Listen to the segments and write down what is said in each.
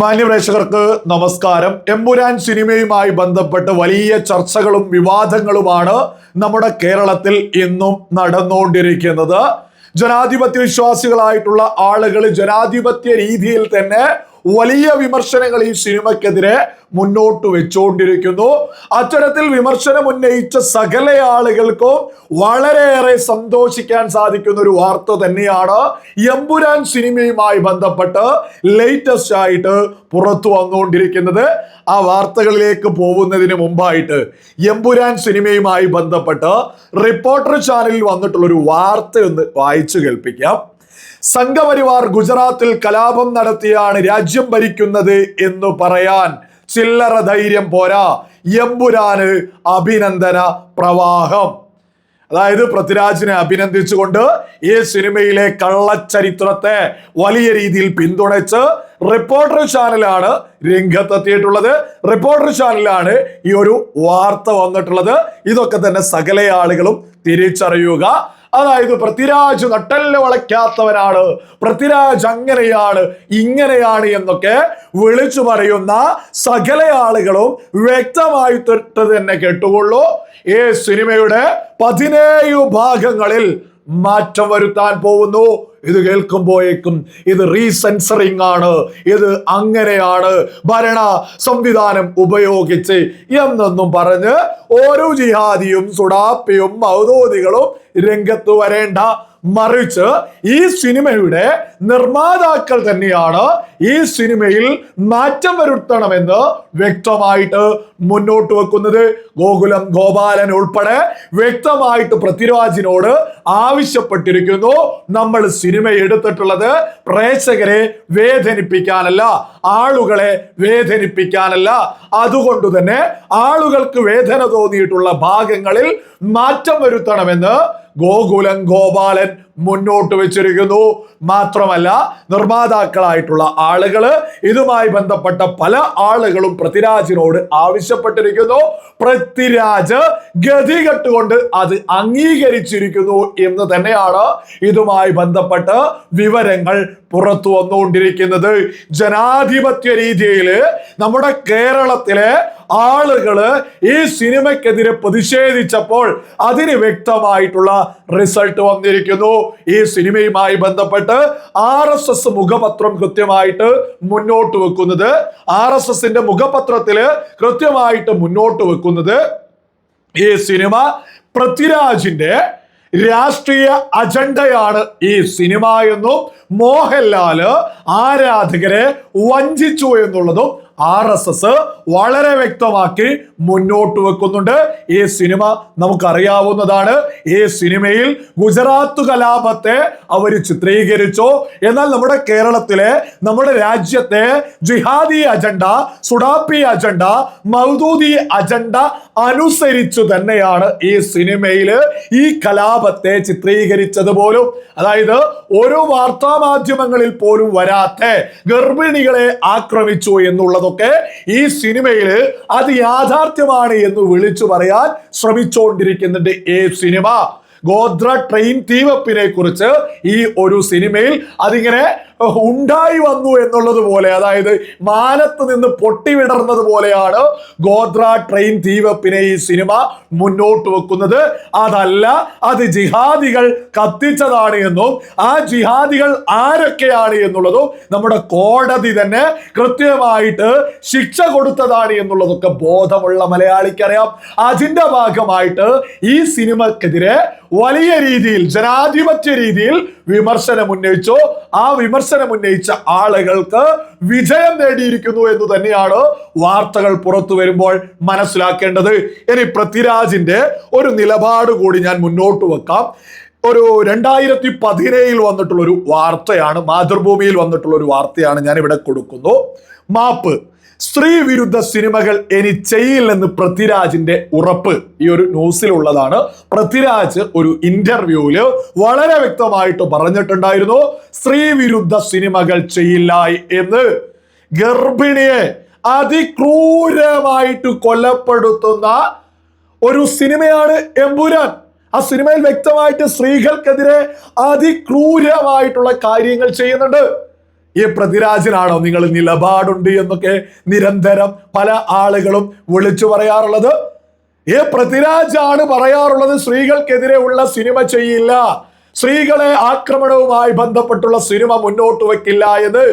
മാന്യപ്രേക്ഷകർക്ക് നമസ്കാരം. എമ്പുരാൻ സിനിമയുമായി ബന്ധപ്പെട്ട് വലിയ ചർച്ചകളും വിവാദങ്ങളുമാണ് നമ്മുടെ കേരളത്തിൽ ഇന്നും നടന്നുകൊണ്ടിരിക്കുന്നത്. ജനാധിപത്യ വിശ്വാസികളായിട്ടുള്ള ആളുകൾ ജനാധിപത്യ രീതിയിൽ തന്നെ വലിയ വിമർശനങ്ങൾ ഈ സിനിമക്കെതിരെ മുന്നോട്ട് വെച്ചുകൊണ്ടിരിക്കുന്നു അത്തരത്തിൽ വിമർശനം ഉന്നയിച്ച സകല ആളുകൾക്കും വളരെയേറെ സന്തോഷിക്കാൻ സാധിക്കുന്ന ഒരു വാർത്ത തന്നെയാണ് എമ്പുരാൻ സിനിമയുമായി ബന്ധപ്പെട്ട് ലേറ്റസ്റ്റ് ആയിട്ട് പുറത്തു വന്നുകൊണ്ടിരിക്കുന്നത്. ആ വാർത്തകളിലേക്ക് പോകുന്നതിന് മുമ്പായിട്ട് എമ്പുരാൻ സിനിമയുമായി ബന്ധപ്പെട്ട് റിപ്പോർട്ടർ ചാനലിൽ വന്നിട്ടുള്ള ഒരു വാർത്ത ഒന്ന് വായിച്ചു കേൾപ്പിക്കാം. സംഘപരിവാർ ഗുജറാത്തിൽ കലാപം നടത്തിയാണ് രാജ്യം ഭരിക്കുന്നത് എന്ന് പറയാൻ ചില്ലറ ധൈര്യം പോരാ. എമ്പുരാന് അഭിനന്ദന പ്രവാഹം. അതായത് പൃഥ്വിരാജിനെ അഭിനന്ദിച്ചുകൊണ്ട് ഈ സിനിമയിലെ കള്ളച്ചരിത്രത്തെ വലിയ രീതിയിൽ പിന്തുണച്ച് റിപ്പോർട്ടർ ചാനലാണ് രംഗത്തെത്തിയിട്ടുള്ളത്. റിപ്പോർട്ടർ ചാനലാണ് ഈ ഒരു വാർത്ത വന്നിട്ടുള്ളത്. ഇതൊക്കെ തന്നെ സകല ആളുകളും തിരിച്ചറിയുക. അതായത് പൃഥ്വിരാജ് നട്ടൽ വളയ്ക്കാത്തവനാണ്. പൃഥ്വിരാജ് അങ്ങനെയാണ് ഇങ്ങനെയാണ് എന്നൊക്കെ വിളിച്ചു പറയുന്ന സകല ആളുകളും വ്യക്തമായി തൊട്ട് തന്നെ കേട്ടുകൊള്ളൂ. ഈ സിനിമയുടെ പതിനേഴ് ഭാഗങ്ങളിൽ മാറ്റം വരുത്താൻ പോകുന്നു. ഇത് കേൾക്കുമ്പോഴേക്കും ഇത് റീസെൻസറിങ് ആണ്. ഇത് അങ്ങനെയാണ്. ഭരണ സംവിധാനം ഉപയോഗിച്ച് എന്നൊന്നും പറഞ്ഞ് ഓരോ ജിഹാദിയും സുഡാപ്പിയും മൗദോദികളും രംഗത്ത് വരേണ്ട മറിച്ച് ഈ സിനിമയുടെ നിർമ്മാതാക്കൾ തന്നെയാണ് ഈ സിനിമയിൽ മാറ്റം വരുത്തണമെന്ന് വ്യക്തമായിട്ട് മുന്നോട്ട് വെക്കുന്നത്. ഗോകുലം ഗോപാലൻ ഉൾപ്പെടെ വ്യക്തമായിട്ട് പൃഥ്വിരാജിനോട് ആവശ്യപ്പെട്ടിരിക്കുന്നു. നമ്മൾ സിനിമ എടുത്തിട്ടുള്ളത് പ്രേക്ഷകരെ വേദനിപ്പിക്കാനല്ല ആളുകളെ വേദനിപ്പിക്കാനല്ല. അതുകൊണ്ട് തന്നെ ആളുകൾക്ക് വേദന തോന്നിയിട്ടുള്ള ഭാഗങ്ങളിൽ മാറ്റം വരുത്തണമെന്ന് ഗോകുലം ഗോപാലൻ മുന്നോട്ട് വെച്ചിരിക്കുന്നു. മാത്രമല്ല നിർമ്മാതാക്കളായിട്ടുള്ള ആളുകൾ ഇതുമായി ബന്ധപ്പെട്ട പല ആളുകളും പൃഥ്വിരാജിനോട് ആവശ്യപ്പെട്ടിരിക്കുന്നു. പൃഥ്വിരാജ് ഗതികെട്ടുകൊണ്ട് അത് അംഗീകരിച്ചിരിക്കുന്നു എന്ന് തന്നെയാണ് ഇതുമായി ബന്ധപ്പെട്ട് വിവരങ്ങൾ പുറത്തു വന്നുകൊണ്ടിരിക്കുന്നത് ജനാധിപത്യ രീതിയിൽ നമ്മുടെ കേരളത്തിലെ ആളുകൾ ഈ സിനിമയ്ക്കെതിരെ പ്രതിഷേധിച്ചപ്പോൾ അതിന് വ്യക്തമായിട്ടുള്ള റിസൾട്ട് വന്നിരിക്കുന്നു. ഈ സിനിമയുമായി ബന്ധപ്പെട്ട് ആർ എസ് എസ് മുഖപത്രം കൃത്യമായിട്ട് മുന്നോട്ട് വെക്കുന്നത്. ആർ എസ് എസിന്റെ മുഖപത്രത്തിൽ കൃത്യമായിട്ട് മുന്നോട്ട് വെക്കുന്നത് ഈ സിനിമ പൃഥ്വിരാജിന്റെ രാഷ്ട്രീയ അജണ്ടയാണ് ഈ സിനിമ എന്നും മോഹൻലാൽ ആരാധകരെ വഞ്ചിച്ചു എന്നുള്ളതും ആർ എസ് എസ് വളരെ വ്യക്തമാക്കി മുന്നോട്ട് വെക്കുന്നുണ്ട്. ഈ സിനിമ നമുക്കറിയാവുന്നതാണ്. ഈ സിനിമയിൽ ഗുജറാത്ത് കലാപത്തെ അവർ ചിത്രീകരിച്ചു. എന്നാൽ നമ്മുടെ കേരളത്തിലെ നമ്മുടെ രാജ്യത്തെ ജിഹാദി അജണ്ട സുഡാപ്പി അജണ്ട മൗദൂദി അജണ്ട അനുസരിച്ചു തന്നെയാണ് ഈ സിനിമയിൽ ഈ കലാപത്തെ ചിത്രീകരിച്ചത് പോലും. അതായത് ഓരോ വാർത്താ മാധ്യമങ്ങളിൽ പോലും വരാത്ത ഗർഭിണികളെ ആക്രമിച്ചു എന്നുള്ളതൊക്കെ ഈ സിനിമയിൽ അത് യാഥാർത്ഥ്യമാണ് എന്ന് വിളിച്ചു പറയാൻ ശ്രമിച്ചുകൊണ്ടിരിക്കുന്നുണ്ട് ഈ സിനിമ. ഗോത്ര ട്രെയിൻ തീവപ്പിനെ കുറിച്ച് ഈ ഒരു സിനിമയിൽ അതിങ്ങനെ ഉണ്ടായി വന്നു എന്നുള്ളത് പോലെ അതായത് മാനത്ത് നിന്ന് പൊട്ടിവിടർന്നത് പോലെയാണ് ഗോത്ര ട്രെയിൻ തീവപ്പിനെ ഈ സിനിമ മുന്നോട്ട് വെക്കുന്നത്. അതല്ല അത് ജിഹാദികൾ കത്തിച്ചതാണ് എന്നും ആ ജിഹാദികൾ ആരൊക്കെയാണ് എന്നുള്ളതും നമ്മുടെ കോടതി തന്നെ കൃത്യമായിട്ട് ശിക്ഷ കൊടുത്തതാണ് എന്നുള്ളതൊക്കെ ബോധമുള്ള മലയാളിക്കറിയാം. അതിന്റെ ഭാഗമായിട്ട് ഈ സിനിമക്കെതിരെ വലിയ രീതിയിൽ ജനാധിപത്യ രീതിയിൽ വിമർശനം ഉന്നയിച്ചു ആ വിമർശനം ഉന്നയിച്ച ആളുകൾക്ക് വിജയം നേടിയിരിക്കുന്നു എന്ന് തന്നെയാണ് വാർത്തകൾ പുറത്തു വരുമ്പോൾ മനസ്സിലാക്കേണ്ടത്. ഇനി പൃഥ്വിരാജിന്റെ ഒരു നിലപാട് കൂടി ഞാൻ മുന്നോട്ട് വെക്കാം. ഒരു രണ്ടായിരത്തി പതിനേഴിൽ വന്നിട്ടുള്ള ഒരു വാർത്തയാണ് മാതൃഭൂമിയിൽ വന്നിട്ടുള്ള ഒരു വാർത്തയാണ് ഞാൻ ഇവിടെ കൊടുക്കുന്നു. മാപ്പ് സ്ത്രീ വിരുദ്ധ സിനിമകൾ ഇനി ചെയ്യില്ലെന്ന് പൃഥ്വിരാജിന്റെ ഉറപ്പ് ഈ ഒരു ന്യൂസിലുള്ളതാണ്. പൃഥ്വിരാജ് ഒരു ഇന്റർവ്യൂവിൽ വളരെ വ്യക്തമായിട്ട് പറഞ്ഞിട്ടുണ്ടായിരുന്നു സ്ത്രീ വിരുദ്ധ സിനിമകൾ ചെയ്യില്ല എന്ന്. ഗർഭിണിയെ അതിക്രൂരമായിട്ട് കൊലപ്പെടുത്തുന്ന ഒരു സിനിമയാണ് എമ്പുരാൻ. ആ സിനിമയിൽ വ്യക്തമായിട്ട് സ്ത്രീകൾക്കെതിരെ അതിക്രൂരമായിട്ടുള്ള കാര്യങ്ങൾ ചെയ്യുന്നുണ്ട്. ഈ പ്രതിരാജനാണോ നിങ്ങൾ നിലപാടുണ്ട് എന്നൊക്കെ നിരന്തരം പല ആളുകളും വിളിച്ചു പറയാറുള്ളത്. ഈ പ്രതിരാജാണ് പറയാറുള്ളത് സ്ത്രീകൾക്കെതിരെ ഉള്ള സിനിമ ചെയ്യില്ല. സ്ത്രീകളെ ആക്രമണവുമായി ബന്ധപ്പെട്ടുള്ള സിനിമ മുന്നോട്ട് വെക്കില്ല എന്ന്.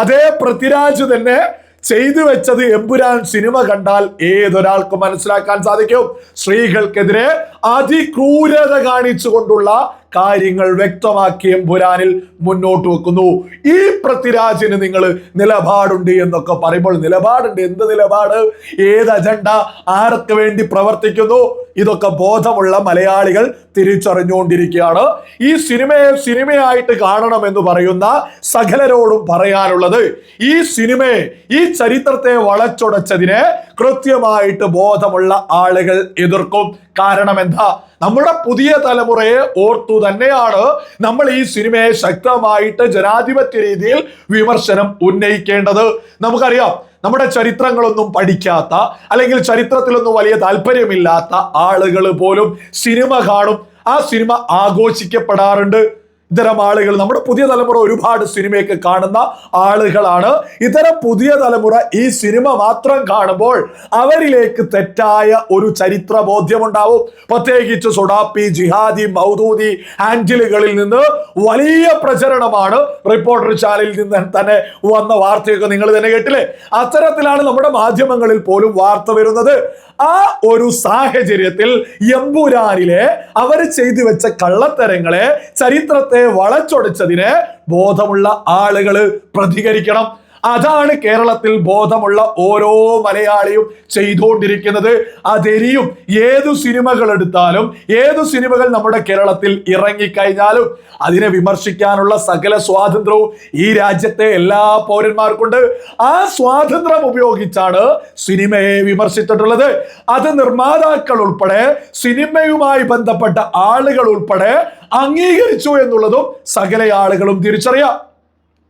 അതേ പൃഥ്വിരാജ് തന്നെ ചെയ്തു വെച്ചത് എമ്പുരാൻ സിനിമ കണ്ടാൽ ഏതൊരാൾക്കും മനസ്സിലാക്കാൻ സാധിക്കും. സ്ത്രീകൾക്കെതിരെ അതിക്രൂരത കാണിച്ചുകൊണ്ടുള്ള കാര്യങ്ങൾ വ്യക്തമാക്കി എമ്പുരാനിൽ മുന്നോട്ട് വെക്കുന്നു. ഈ പൃഥ്വിരാജിന് നിങ്ങൾ നിലപാടുണ്ട് എന്നൊക്കെ പറയുമ്പോൾ നിലപാടുണ്ട്. എന്ത് നിലപാട്? ഏത് അജണ്ട ആർക്ക് വേണ്ടി പ്രവർത്തിക്കുന്നു? ഇതൊക്കെ ബോധമുള്ള മലയാളികൾ തിരിച്ചറിഞ്ഞുകൊണ്ടിരിക്കുകയാണ്. ഈ സിനിമയെ സിനിമയായിട്ട് കാണണമെന്ന് പറയുന്ന സകലരോടും പറയാനുള്ളത് ഈ സിനിമയെ ഈ ചരിത്രത്തെ വളച്ചൊടച്ചതിനെ കൃത്യമായിട്ട് ബോധമുള്ള ആളുകൾ എതിർക്കും. കാരണം എന്താ? നമ്മുടെ പുതിയ തലമുറയെ ഓർത്തു തന്നെയാണ് നമ്മൾ ഈ സിനിമയെ ശക്തമായിട്ട് ജനാധിപത്യ രീതിയിൽ വിമർശനം ഉന്നയിക്കേണ്ടത്. നമുക്കറിയാം നമ്മുടെ ചരിത്രങ്ങളൊന്നും പഠിക്കാത്ത അല്ലെങ്കിൽ ചരിത്രത്തിലൊന്നും വലിയ താല്പര്യമില്ലാത്ത ആളുകൾ പോലും സിനിമ കാണും. ആ സിനിമ ആഘോഷിക്കപ്പെടാറുണ്ട്. ഇത്തരം ആളുകൾ നമ്മുടെ പുതിയ തലമുറ ഒരുപാട് സിനിമയൊക്കെ കാണുന്ന ആളുകളാണ്. ഇത്തരം പുതിയ തലമുറ ഈ സിനിമ മാത്രം കാണുമ്പോൾ അവരിലേക്ക് തെറ്റായ ഒരു ചരിത്ര ബോധ്യമുണ്ടാവും പ്രത്യേകിച്ച് സുഡാപ്പി ജിഹാദി മൗദൂദി ആൻജിലുകളിൽ നിന്ന് വലിയ പ്രചരണമാണ് റിപ്പോർട്ടർ ചാനലിൽ നിന്ന് തന്നെ വന്ന വാർത്തയൊക്കെ നിങ്ങൾ തന്നെ കേട്ടില്ലേ? അത്തരത്തിലാണ് നമ്മുടെ മാധ്യമങ്ങളിൽ പോലും വാർത്ത വരുന്നത്. ആ ഒരു സാഹചര്യത്തിൽ എമ്പുരാനിലെ അവർ ചെയ്തു വെച്ച കള്ളത്തരങ്ങളെ ചരിത്രത്തെ വളച്ചൊടിച്ചതിന് ബോധമുള്ള ആളുകൾ പ്രതികരിക്കണം. അതാണ് കേരളത്തിൽ ബോധമുള്ള ഓരോ മലയാളിയും ചെയ്തുകൊണ്ടിരിക്കുന്നത്. അതെരിയും ഏതു സിനിമകൾ എടുത്താലും ഏതു സിനിമകൾ നമ്മുടെ കേരളത്തിൽ ഇറങ്ങിക്കഴിഞ്ഞാലും അതിനെ വിമർശിക്കാനുള്ള സകല സ്വാതന്ത്ര്യവും ഈ രാജ്യത്തെ എല്ലാ പൗരന്മാർക്കുണ്ട്. ആ സ്വാതന്ത്ര്യം ഉപയോഗിച്ചാണ് സിനിമയെ വിമർശിച്ചിട്ടുള്ളത്. അത് നിർമ്മാതാക്കൾ ഉൾപ്പെടെ സിനിമയുമായി ബന്ധപ്പെട്ട ആളുകൾ ഉൾപ്പെടെ അംഗീകരിച്ചു എന്നുള്ളതും സകല ആളുകളും തിരിച്ചറിയാം.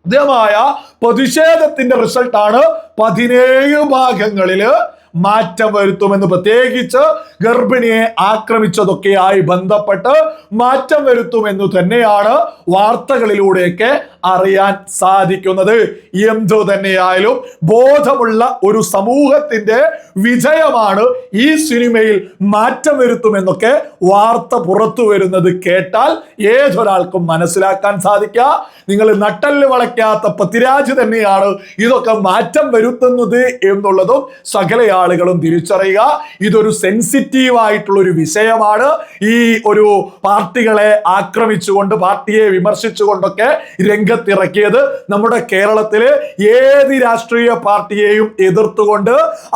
മായ പ്രതിഷേധത്തിന്റെ റിസൾട്ടാണ് പതിനേഴ് ഭാഗങ്ങളിൽ മാറ്റം വരുത്തുമെന്ന് പ്രത്യേകിച്ച് ഗർഭിണിയെ ആക്രമിച്ചതൊക്കെയായി ബന്ധപ്പെട്ട് മാറ്റം വരുത്തുമെന്ന് തന്നെയാണ് വാർത്തകളിലൂടെയൊക്കെ അറിയാൻ സാധിക്കുന്നത്. എന്തു തന്നെയായാലും ബോധമുള്ള ഒരു സമൂഹത്തിന്റെ വിജയമാണ് ഈ സിനിമയിൽ മാറ്റം വരുത്തുമെന്നൊക്കെ വാർത്ത പുറത്തു വരുന്നത് കേട്ടാൽ ഏതൊരാൾക്കും മനസ്സിലാക്കാൻ സാധിക്കുക. നിങ്ങൾ നട്ടൽ വളയ്ക്കാത്ത പൃഥ്വിരാജ് തന്നെയാണ് ഇതൊക്കെ മാറ്റം വരുത്തുന്നത് എന്നുള്ളതും സകല ആളുകളും തിരിച്ചറിയുക. ഇതൊരു സെൻസിറ്റീവ് ആയിട്ടുള്ള ഒരു വിഷയമാണ് ഈ ഒരു പാർട്ടികളെ ആക്രമിച്ചുകൊണ്ട് പാർട്ടിയെ വിമർശിച്ചുകൊണ്ടൊക്കെ രംഗത്തിറക്കിയത് നമ്മുടെ കേരളത്തിലെ ഏത് രാഷ്ട്രീയ പാർട്ടിയെയും എതിർത്തുകൊണ്ട്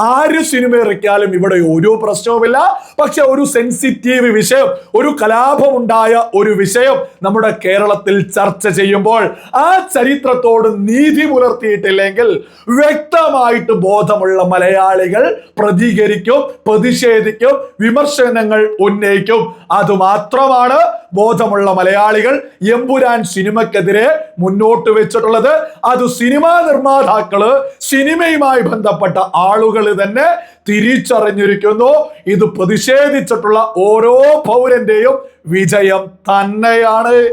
ആര് സിനിമ ഇറക്കിയാലും ഇവിടെ ഒരു പ്രശ്നവുമില്ല. പക്ഷെ ഒരു സെൻസിറ്റീവ് വിഷയം ഒരു കലാപമുണ്ടായ ഒരു വിഷയം നമ്മുടെ കേരളത്തിൽ ചർച്ച ചെയ്യുമ്പോൾ ആ ചരിത്രത്തോട് നീതി പുലർത്തിയിട്ടില്ലെങ്കിൽ വ്യക്തമായിട്ട് ബോധമുള്ള മലയാളികൾ പ്രതികരിക്കും പ്രതിഷേധിക്കും വിമർശനങ്ങൾ ഉന്നയിക്കും. അതുമാത്രമാണ് ബോധമുള്ള മലയാളികൾ എമ്പുരാൻ സിനിമക്കെതിരെ മുന്നോട്ട് വെച്ചിട്ടുള്ളത്. അത് സിനിമാ നിർമ്മാതാക്കൾ സിനിമയുമായി ബന്ധപ്പെട്ട ആളുകൾ തന്നെ തിരിച്ചറിഞ്ഞിരിക്കുന്നു. ഇത് പ്രതിഷേധിച്ചിട്ടുള്ള ഓരോ പൗരന്റെയും വിജയം തന്നെയാണ്.